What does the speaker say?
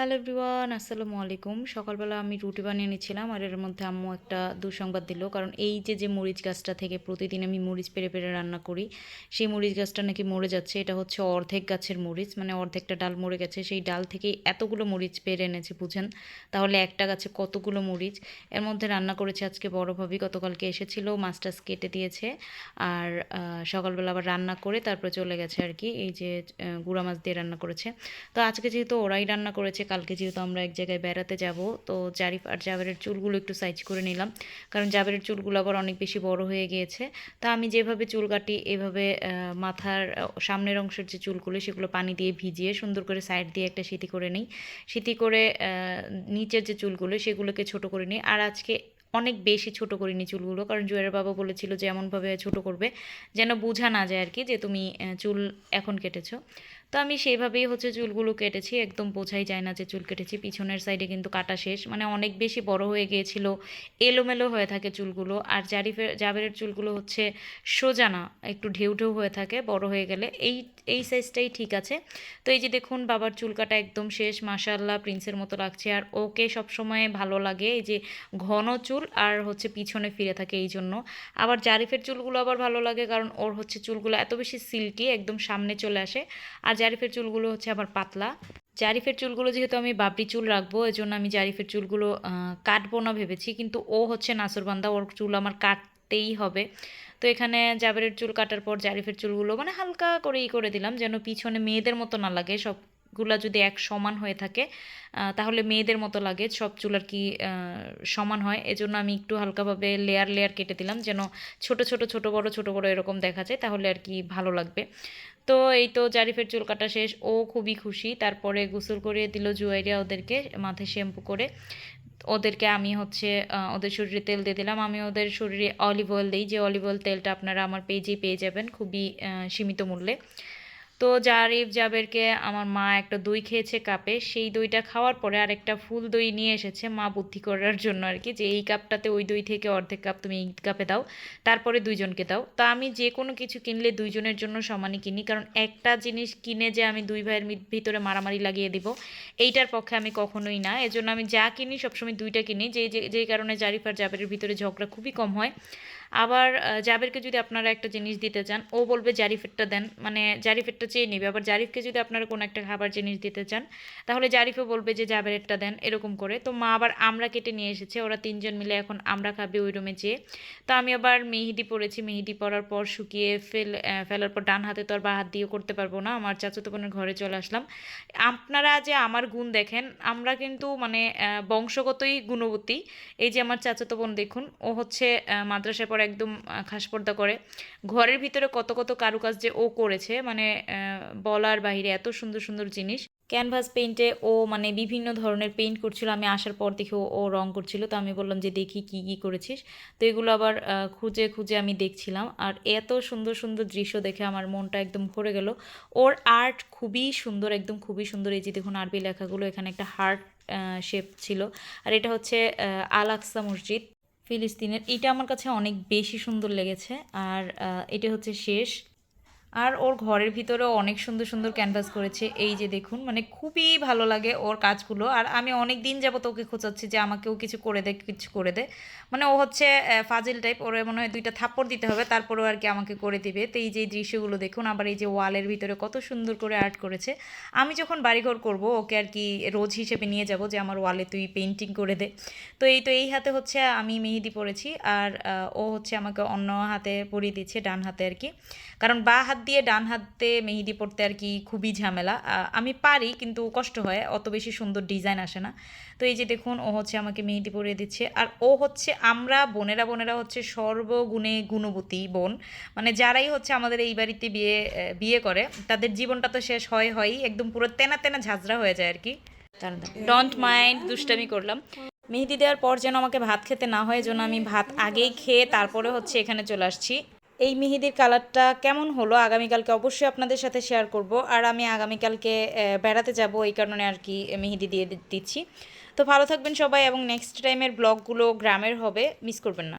Hello everyone, আসসালামু আলাইকুম। সকালবেলা আমি রুটি বানিয়ে নিয়েছিলাম আর এর মধ্যে আম্মু একটা দুঃসংবাদ দিল। কারণ এই যে যে মরিচ গাছটা থেকে প্রতিদিন আমি মরিচ পেরে পেরে রান্না করি, সেই মরিচ গাছটা নাকি মরে যাচ্ছে। এটা হচ্ছে অর্ধেক গাছের মরিচ মানে অর্ধেকটা ডাল মরে গেছে। সেই ডাল থেকেই এতগুলো মরিচ পেরে এনেছে, বুঝেন? তাহলে একটা গাছে কতগুলো মরিচ? এর মধ্যে রান্না করেছে আজকে বড় ভাবি, গতকালকে এসেছিল মাছটাছ কেটে দিয়েছে। আর সকালবেলা আবার রান্না করে তারপরে চলে গেছে আর কি। এই যে গুঁড়া মাছ দিয়ে রান্না করেছে। তো আজকে যেহেতু ওরাই রান্না করেছে কালকে যেহেতু আমরা এক জায়গায় বেড়াতে যাব, তো জারিফ আর জাবেরের চুলগুলো একটু সাইজ করে নিলাম। কারণ জাবেরের চুলগুলো আবার অনেক বেশি বড় হয়ে গিয়েছে। তা আমি যেভাবে চুল কাটি, এভাবে মাথার সামনের অংশের যে চুলগুলো, সেগুলো পানি দিয়ে ভিজিয়ে সুন্দর করে সাইড দিয়ে একটা সিটি করে নিই। সিটি করে নিচের যে চুলগুলো, সেগুলোকে ছোট করে নিই। আর আজকে অনেক বেশি ছোট করিনি চুলগুলো, কারণ জুয়ের বাবা বলেছিল যে এমনভাবে ছোট করবে, যেন বোঝা না যায় আর কি যে তুমি চুল এখন কেটেছো। তো আমি সেইভাবেই হচ্ছে চুলগুলো কেটেছি, একদম বোঝাই যায় না যে চুল কেটেছি। পিছনের সাইডে কিন্তু কাটা শেষ মানে অনেক বেশি বড় হয়ে গিয়েছিল, এলোমেলো হয়ে থাকে চুলগুলো। আর জারিফের, জাবেরের চুলগুলো হচ্ছে সোজা না, একটু ঢেউ ঢেউ হয়ে থাকে, বড় হয়ে গেলে। এই এই সাইজটাই ঠিক আছে। তো এই যে দেখুন, বাবার চুল কাটা একদম শেষ মাশাল্লাহ প্রিন্সের মতো লাগছে। আর ওকে সবসময় ভালো লাগে এই যে ঘন চুল আর হচ্ছে পিছনে ফিরে থাকে এই জন্য। আবার জারিফের চুলগুলো আবার ভালো লাগে, কারণ ওর হচ্ছে চুলগুলো এত বেশি সিল্কি একদম সামনে চলে আসে। আর জারিফের চুলগুলো হচ্ছে আমার পাতলা। জারিফের চুলগুলো যেহেতু আমি বাবরি চুল রাখব এই জন্য আমি জারিফের চুলগুলো কাটবো না ভেবেছি, কিন্তু ও হচ্ছে নাসরবান্দা, ওর চুল আমার কাটতেই হবে। তো এখানে জাবেরের চুল কাটার পর জারিফের চুলগুলো মানে হালকা করেই করে দিলাম, যেন পিছনে মেয়েদের মতো না লাগে সবগুলা যদি এক সমান হয়ে থাকে তাহলে মেয়েদের মতো লাগে, সব চুল আর কি সমান হয়। এজন্য আমি একটু হালকাভাবে লেয়ার লেয়ার কেটে দিলাম, যেন ছোট ছোট ছোট বড় ছোট বড় এরকম দেখা যায়, তাহলে আর কি ভালো লাগবে। তো এই তো জারিফের চুল কাটা শেষ, ও খুবই খুশি। তারপরে গোসল করিয়ে দিল জুয়াইরিয়া ওদেরকে, মাথায় শ্যাম্পু করে। ওদেরকে আমি হচ্ছে ওদের শরীরে তেল দিয়ে দিলাম। আমি ওদের শরীরে অলিভ অয়েল দিই। যে অলিভ অয়েল তেলটা আপনারা আমার পেজেই পেয়ে যাবেন, খুবই সীমিত মূল্যে। তো জারিফ জাবেরকে আমার মা একটা দই খেয়েছে কাপে। সেই দইটা খাওয়ার পরে আরেকটা ফুল দই নিয়ে এসেছে মা বুদ্ধি করার জন্য আর কি, যে এই কাপটাতে ওই দই থেকে অর্ধেক কাপ তুমি এই কাপে দাও, তারপরে দুইজনকে দাও। তা আমি যে কোনো কিছু কিনলে দুইজনের জন্য সমানই কিনি, কারণ একটা জিনিস কিনে যে আমি দুই ভাইয়ের ভিতরে মারামারি লাগিয়ে দিব, এইটার পক্ষে আমি কখনোই না। এজন্য আমি যা কিনি সবসময় দুইটা কিনি যে, যে- কারণে জারিফ আর জাবেরের ভিতরে ঝগড়া খুবই কম হয়। আবার জাবেরকে যদি আপনারা একটা জিনিস দিতে চান, ও বলবে জারিফেরটা দেন। মানে জারিফেরটা চেয়ে নেবে। আবার জারিফকে যদি আপনারা কোনো একটা খাবার জিনিস দিতে চান, তাহলে জারিফও বলবে যে, জাবেরেরটা দেন। এরকম করে। তো মা আবার আমরা কেটে নিয়ে এসেছে। ওরা তিনজন মিলে এখন আমরা খাবে ওই রুমে যেয়ে। তো আমি আবার মেহেদি পরেছি। মেহেদি পরার পর শুকিয়ে ফেল ফেলার পর ডান হাতে তো আর বা হাত দিয়েও করতে পারব না। আমার চাচাতো বোনের ঘরে চলে আসলাম। আপনারা যে আমার গুণ দেখেন, আমরা কিন্তু মানে বংশগতই গুণবতী। এই যে আমার চাচাতো বোন দেখুন, ও হচ্ছে মাদ্রাসায় পড়ে একদম খাস পর্দা করে। ঘরের ভিতরে কত কত কারুকাজ যে ও করেছে মানে বলার বাইরে এত সুন্দর সুন্দর জিনিস। ক্যানভাস পেইন্টে ও মানে বিভিন্ন ধরনের পেইন্ট করছিল। আমি আসার পর দেখে ও রং করছিল। তো আমি বললাম যে দেখি কি কি করেছিস? তো এগুলো আবার খুঁজে খুঁজে আমি দেখছিলাম। আর এত সুন্দর সুন্দর দৃশ্য দেখে আমার মনটা একদম ভরে গেল। ওর আর্ট খুবই সুন্দর একদম খুবই সুন্দর। এই যে দেখুন আরবি লেখাগুলো এখানে একটা হার্ট শেপ ছিল। আর এটা হচ্ছে আহ, আল মসজিদ। ফিলিস্তিনের। এটা আমার কাছে অনেক বেশি সুন্দর লেগেছে। আর এটা হচ্ছে শেষ। আর ওর ঘরের ভিতরেও অনেক সুন্দর সুন্দর ক্যানভাস করেছে। এই যে দেখুন মানে খুবই ভালো লাগে ওর কাজগুলো। আর আমি অনেক দিন যাবত ওকে খোঁচাচ্ছি যে আমাকেও কিছু করে দে, কিছু করে দে। মানে ও হচ্ছে ফাজিল টাইপ ওর মনে হয় দুইটা থাপ্পড় দিতে হবে, তারপরেও আর কি আমাকে করে দিবে। তো এই যে দৃশ্যগুলো দেখুন, আবার এই যে ওয়ালের ভিতরে কত সুন্দর করে আর্ট করেছে। আমি যখন বাড়িঘর করব, ওকে আর কি রোজ হিসেবে নিয়ে যাব যে আমার ওয়ালে তুই পেন্টিং করে দে। তো এই তো এই হাতে হচ্ছে আমি মেহেদি পরেছি। আর ও হচ্ছে আমাকে অন্য হাতে পরিয়ে দিচ্ছে, ডান হাতে আর কি। কারণ বা হাত দিয়ে ডান হাতে মেহেদি পড়তে আর কি খুবই ঝামেলা। আমি পারি কিন্তু কষ্ট হয় অত বেশি সুন্দর ডিজাইন আসে না। তো এই যে দেখুন ও হচ্ছে আমাকে মেহেদি পরিয়ে দিচ্ছে। আর ও হচ্ছে আমরা বোনেরা বোনেরা হচ্ছে সর্বগুণে গুণবতী বোন। মানে যারাই হচ্ছে আমাদের এই বাড়িতে বিয়ে বিয়ে করে তাদের জীবনটা তো শেষ হয় হয়ই। একদম পুরো তেনা তেনা ঝাঁঝরা হয়ে যায় আর কি। ডোন্ট মাইন্ড দুষ্টামি করলাম। মেহেদি দেওয়ার পর যেন আমাকে ভাত খেতে না হয় যেন আমি ভাত আগেই খেয়ে তারপরে হচ্ছে এখানে চলে আসছি। এই মেহেদির কালারটা কেমন হলো? আগামীকালকে অবশ্যই আপনাদের সাথে শেয়ার করব। আর আমি আগামীকালকে বেড়াতে যাব, এই কারণে আর কি মেহেদি দিয়ে দিচ্ছি। তো ভালো থাকবেন সবাই এবং নেক্সট টাইমের ব্লগগুলো গ্রামের হবে মিস করবেন না।